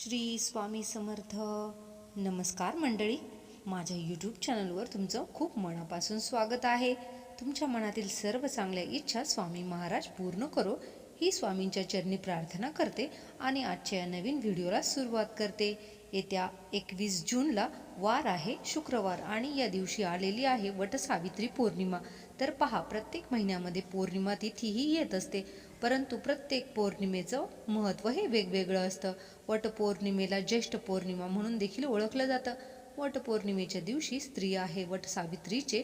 श्री स्वामी समर्थ नमस्कार मंडळी. माझ्या यूट्यूब चॅनलवर तुमचं खूप मनापासून स्वागत आहे. तुमच्या मनातील सर्व चांगल्या इच्छा स्वामी महाराज पूर्ण करो. ही स्वामींच्या चरणी प्रार्थना करते आणि आजच्या या नवीन व्हिडिओला सुरुवात करते. येत्या एकवीस जूनला वार आहे शुक्रवार आणि या दिवशी आलेली आहे वटसावित्री पौर्णिमा. तर पहा प्रत्येक महिन्यामध्ये पौर्णिमा तिथी ही येत असते. परंतु प्रत्येक पौर्णिमेचं महत्त्व हे वेगवेगळं असतं. वटपौर्णिमेला ज्येष्ठ पौर्णिमा म्हणून देखील ओळखलं जातं. वटपौर्णिमेच्या दिवशी स्त्रिया हे वटसावित्रीचे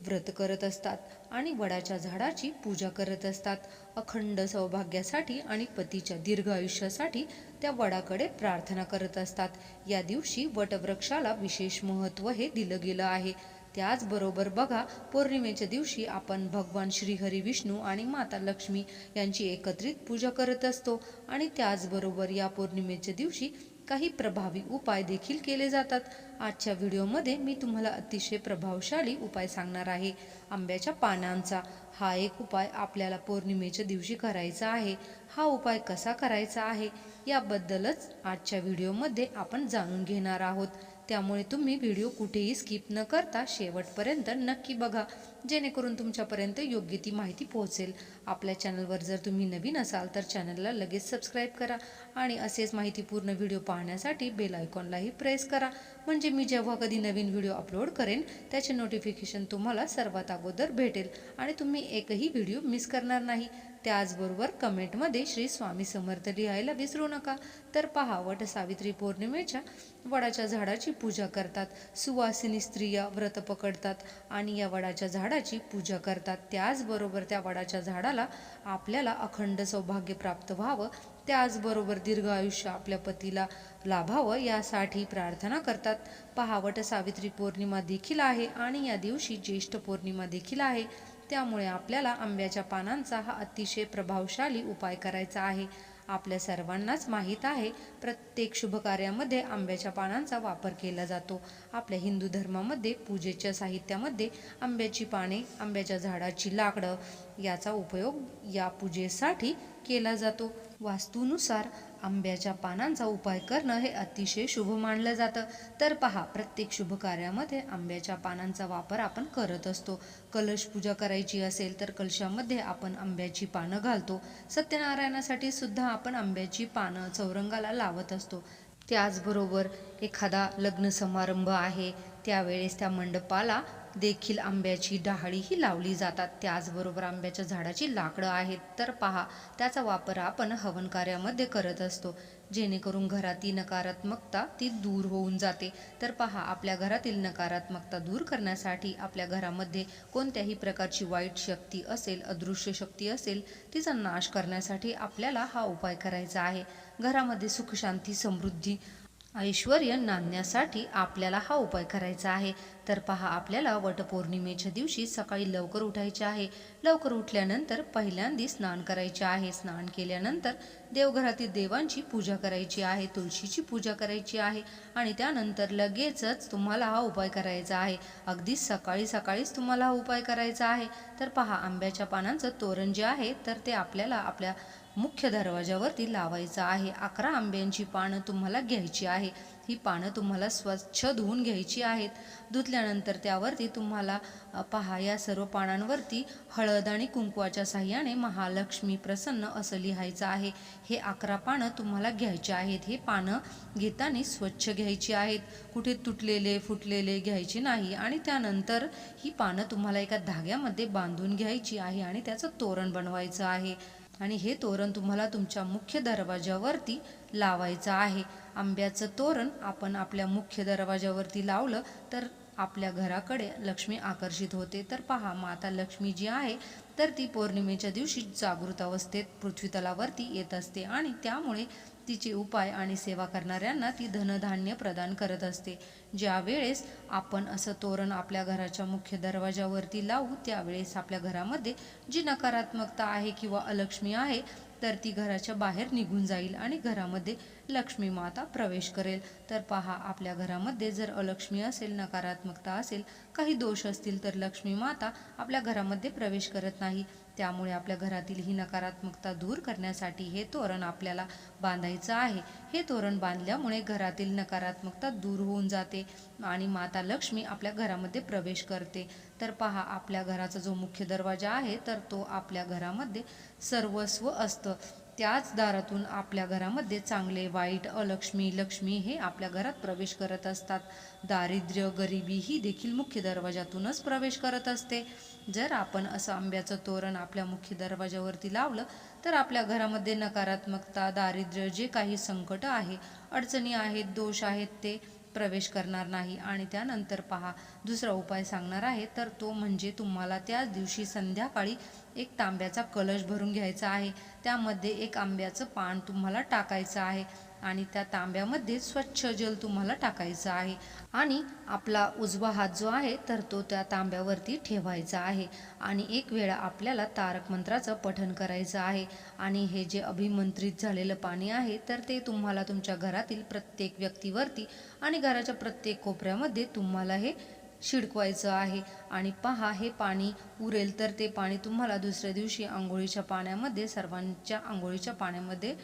व्रत करत असतात आणि वडाच्या झाडाची पूजा करत असतात. अखंड सौभाग्यासाठी आणि पतीच्या दीर्घ आयुष्यासाठी त्या वडाकडे प्रार्थना करत असतात. या दिवशी वटवृक्षाला विशेष महत्त्व हे दिलं गेलं आहे. त्याचबरोबर बघा. पौर्णिमेच्या दिवशी आपण भगवान श्रीहरी विष्णू आणि माता लक्ष्मी यांची एकत्रित पूजा करत असतो. आणि त्याचबरोबर या पौर्णिमेच्या दिवशी काही प्रभावी उपाय देखील केले जातात. आजच्या व्हिडिओमध्ये मी तुम्हाला अतिशय प्रभावशाली उपाय सांगणार आहे. आंब्याच्या पानांचा हा एक उपाय आपल्याला पौर्णिमेच्या दिवशी करायचा आहे. हा उपाय कसा करायचा आहे? याबद्दलच आजच्या व्हिडिओमध्ये आपण जाणून घेणार आहोत. त्यामुळे तुम्ही व्हिडिओ कुठेही स्किप न करता शेवटपर्यंत नक्की बघा. जेणेकरून तुमच्यापर्यंत योग्य ती माहिती पोहोचेल. आपल्या चॅनलवर जर तुम्ही नवीन असाल तर चॅनलला लगेच सबस्क्राईब करा आणि असेच माहितीपूर्ण व्हिडिओ पाहण्यासाठी बेल आयकॉनलाही प्रेस करा. म्हणजे मी जेव्हा कधी नवीन व्हिडिओ अपलोड करेन त्याचे नोटिफिकेशन तुम्हाला सर्वात अगोदर भेटेल आणि तुम्ही एकही व्हिडिओ मिस करणार नाही. त्याचबरोबर कमेंटमध्ये श्री स्वामी समर्थ लिहायला विसरू नका. तर पहा वट सावित्री पौर्णिमेच्या वडाच्या झाडाची पूजा करतात. सुवासिनी स्त्रिया व्रत पकडतात आणि या वडाच्या झाडाची पूजा करतात. त्याचबरोबर त्या वडाच्या झाडाला आपल्याला अखंड सौभाग्य प्राप्त व्हावं त्याचबरोबर दीर्घ आयुष्य आपल्या पतीला लाभावं यासाठी प्रार्थना करतात. पहावट सावित्री पौर्णिमा देखील आहे आणि या दिवशी ज्येष्ठ पौर्णिमा देखील आहे. त्यामुळे आपल्याला आंब्याच्या पानांचा हा अतिशय प्रभावशाली उपाय करायचा आहे. आपल्या सर्वांनाच माहीत आहे प्रत्येक शुभकार्यामध्ये आंब्याच्या पानांचा वापर केला जातो. आपल्या हिंदू धर्मामध्ये पूजेच्या साहित्यामध्ये आंब्याची पाने आंब्याच्या झाडाची लाकडं याचा उपयोग या पूजेसाठी केला जातो. वास्तूनुसार आंब्याच्या पानांचा उपाय करणं हे अतिशय शुभ मानलं जातं. तर पहा प्रत्येक शुभ कार्यामध्ये आंब्याच्या पानांचा वापर आपण करत असतो. कलश पूजा करायची असेल तर कलशामध्ये आपण आंब्याची पानं घालतो. सत्यनारायणासाठी सुद्धा आपण आंब्याची पानं चौरंगाला लावत असतो. त्याचबरोबर एखादा लग्न समारंभ आहे त्यावेळेस त्या मंडपाला देखील आंब्याची डहाळीही लावली जातात. त्याचबरोबर आंब्याच्या झाडाची लाकडं आहेत. तर पहा त्याचा वापर आपण हवन कार्यामध्ये करत असतो. जेणेकरून घरातील नकारात्मकता ती दूर होऊन जाते. तर पहा आपल्या घरातील नकारात्मकता दूर करण्यासाठी आपल्या घरामध्ये कोणत्याही प्रकारची वाईट शक्ती असेल अदृश्य शक्ती असेल तिचा नाश करण्यासाठी आपल्याला हा उपाय करायचा आहे. घरामध्ये सुखशांती समृद्धी ऐश्वर नांदण्यासाठी आपल्याला हा उपाय करायचा आहे. तर पहा आपल्याला वटपौर्णिमेच्या दिवशी सकाळी लवकर उठायचे आहे. लवकर उठल्यानंतर पहिल्यांदी स्नान करायचे आहे. स्नान केल्यानंतर देवघरातील देवांची पूजा करायची आहे तुळशीची पूजा करायची आहे आणि त्यानंतर लगेचच तुम्हाला हा उपाय करायचा आहे. अगदी सकाळी सकाळीच तुम्हाला हा उपाय करायचा आहे. तर पहा आंब्याच्या पानांचं तोरण जे आहे तर ते आपल्याला आपल्या मुख्य दरवाजावरती लावायचं आहे. अकरा आंब्यांची पानं तुम्हाला घ्यायची आहे. ही पानं तुम्हाला स्वच्छ धुवून घ्यायची आहेत. धुतल्यानंतर त्यावरती तुम्हाला पहा या सर्व पानांवरती हळद आणि कुंकवाच्या साह्याने महालक्ष्मी प्रसन्न असं लिहायचं आहे. हे अकरा पानं तुम्हाला घ्यायचे आहेत. हे पानं घेताना स्वच्छ घ्यायची आहेत. कुठे तुटलेले फुटलेले घ्यायचे नाही. आणि त्यानंतर ही पानं तुम्हाला एका धाग्यामध्ये बांधून घ्यायची आहे आणि त्याचं तोरण बनवायचं आहे. आणि हे तोरण तुम्हाला तुमच्या मुख्य दरवाजावरती लावायचं आहे. आंब्याचं तोरण आपण आपल्या मुख्य दरवाजावरती लावलं तर आपल्या घराकडे लक्ष्मी आकर्षित होते. तर पहा माता लक्ष्मी जी आहे तर ती पौर्णिमेच्या दिवशी जागृत अवस्थेत पृथ्वीतलावरती येत असते आणि त्यामुळे तिचे उपाय आणि सेवा करणाऱ्यांना ती धनधान्य प्रदान करत असते. ज्या वेळेस आपण असं तोरण आपल्या घराच्या मुख्य दरवाजावरती लावू त्यावेळेस आपल्या घरामध्ये जी नकारात्मकता आहे किंवा अलक्ष्मी आहे तर ती घराच्या बाहेर निघून जाईल आणि घरामध्ये लक्ष्मी माता प्रवेश करेल. तर पहा आपल्या घरामध्ये जर अलक्ष्मी असेल नकारात्मकता असेल काही दोष असतील तर लक्ष्मी माता आपल्या घरामध्ये प्रवेश करत नाही. त्यामुळे आपल्या घरातील ही नकारात्मकता दूर करण्यासाठी हे तोरण आपल्याला बांधायचं आहे. हे तोरण बांधल्यामुळे घरातील नकारात्मकता दूर होऊन जाते. आणि माता लक्ष्मी आपल्या घरामध्ये प्रवेश करते. तर पहा आपल्या घराचा जो मुख्य दरवाजा आहे तर तो आपल्या घरामध्ये सर्वस्व असतं. त्याच दारातून आपल्या घरामध्ये चांगले वाईट अलक्ष्मी लक्ष्मी हे आपल्या घरात प्रवेश करत असतात. दारिद्र्य गरिबी ही देखील मुख्य दरवाजातूनच प्रवेश करत असते. जर आपण असं आंब्याचं तोरण आपल्या मुख्य दरवाजावरती लावलं तर आपल्या घरामध्ये नकारात्मकता दारिद्र्य जे काही संकट आहे अडचणी आहेत दोष आहेत ते प्रवेश करणार नाही आणि त्यानंतर पहा दुसरा उपाय सांगणार आहे तर तो म्हणजे तुम्हाला त्याच दिवशी संध्याकाळी एक तांब्याचा कलश भरून घ्यायचा आहे. त्यामध्ये एक आंब्याचं पान तुम्हाला टाकायचं आहे. आणि त्या तांब्यामध्ये स्वच्छ जल तुम्हाला टाकायचं आहे. आणि आपला उजवा हात जो आहे तर तो त्या तांब्यावरती ठेवायचा आहे. आणि एक वेळा आपल्याला तारक मंत्राचं पठण करायचं आहे. आणि हे जे अभिमंत्रित झालेलं पाणी आहे तर ते तुम्हाला तुमच्या घरातील प्रत्येक व्यक्तीवरती आणि घराच्या प्रत्येक कोपऱ्यामध्ये तुम्हाला हे शिडकवायचं आहे. आणि पहा हे पाणी उरेल तर ते पाणी तुम्हाला दुसऱ्या दिवशी आंघोळीच्या पाण्यामध्ये सर्वांच्या आंघोळीच्या पाण्यामध्ये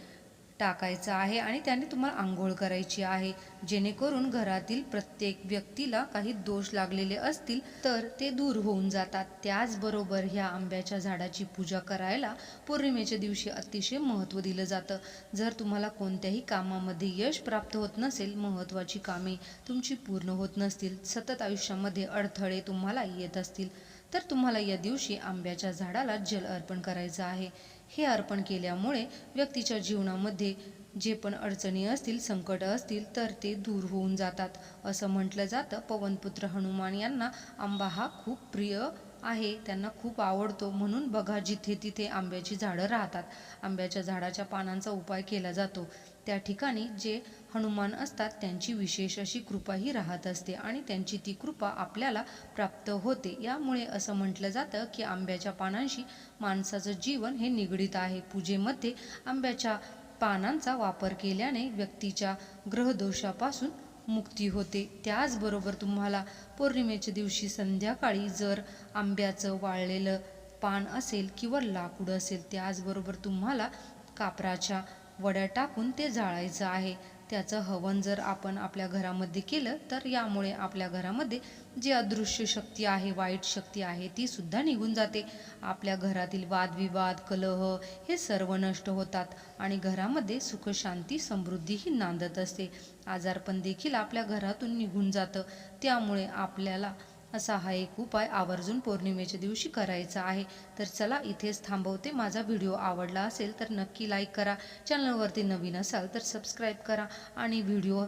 टाकायचं आहे आणि त्याने तुम्हाला आंघोळ करायची आहे. जेणेकरून घरातील प्रत्येक व्यक्तीला काही दोष लागलेले असतील तर ते दूर होऊन जातात. त्याचबरोबर ह्या आंब्याच्या झाडाची पूजा करायला पौर्णिमेच्या दिवशी अतिशय महत्त्व दिलं जातं. जर तुम्हाला कोणत्याही कामामध्ये यश प्राप्त होत नसेल महत्त्वाची कामे तुमची पूर्ण होत नसतील सतत आयुष्यामध्ये अडथळे तुम्हाला येत असतील तर तुम्हाला या दिवशी आंब्याच्या झाडाला जल अर्पण करायचं आहे. हे अर्पण केल्यामुळे व्यक्तीच्या जीवनामध्ये जे पण अडचणी असतील संकट असतील तर ते दूर होऊन जातात. असं म्हटलं जातं. पवनपुत्र हनुमान यांना आंबा हा खूप प्रिय आहे. त्यांना खूप आवडतो. म्हणून बघा जिथे तिथे आंब्याची झाडं राहतात. आंब्याच्या झाडाच्या पानांचा उपाय केला जातो. त्या ठिकाणी जे हनुमान असतात त्यांची विशेष अशी कृपाही राहत असते आणि त्यांची ती कृपा आपल्याला प्राप्त होते. यामुळे असं म्हटलं जातं की आंब्याच्या पानांशी माणसाचं जीवन हे निगडीत आहे. पूजेमध्ये आंब्याच्या पानांचा वापर केल्याने व्यक्तीच्या ग्रहदोषापासून मुक्ती होते. त्याचबरोबर तुम्हाला पौर्णिमेच्या दिवशी संध्याकाळी जर आंब्याचं वाळलेलं पान असेल किंवा लाकूड असेल त्याचबरोबर तुम्हाला कापराच्या वड्या टाकून ते जाळायचं आहे. त्याचं हवन जर आपण आपल्या घरामध्ये केलं तर यामुळे आपल्या घरामध्ये जी अदृश्य शक्ती आहे वाईट शक्ती आहे ती सुद्धा निघून जाते. आपल्या घरातील वादविवाद कलह हे सर्व नष्ट होतात आणि घरामध्ये सुखशांती समृद्धीही समृद्धी ही नांदत असते. आजारपण देखील आपल्या घरातून निघून जातं. त्यामुळे आपल्याला असा हा एक उपाय आवर्जून पौर्णिमेच्या दिवशी करायचा आहे. तर चला इथेच थांबवते. माझा व्हिडिओ आवडला असेल तर नक्की लाईक करा. चॅनलवरती नवीन असाल तर सबस्क्राईब करा. आणि व्हिडिओ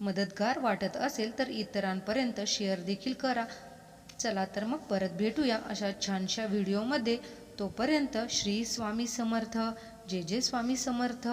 मदतगार वाटत असेल तर इतरांपर्यंत शेअर देखील करा. चला तर मग परत भेटूया अशा छानशा व्हिडिओमध्ये. तोपर्यंत श्री स्वामी समर्थ. जे जे स्वामी समर्थ.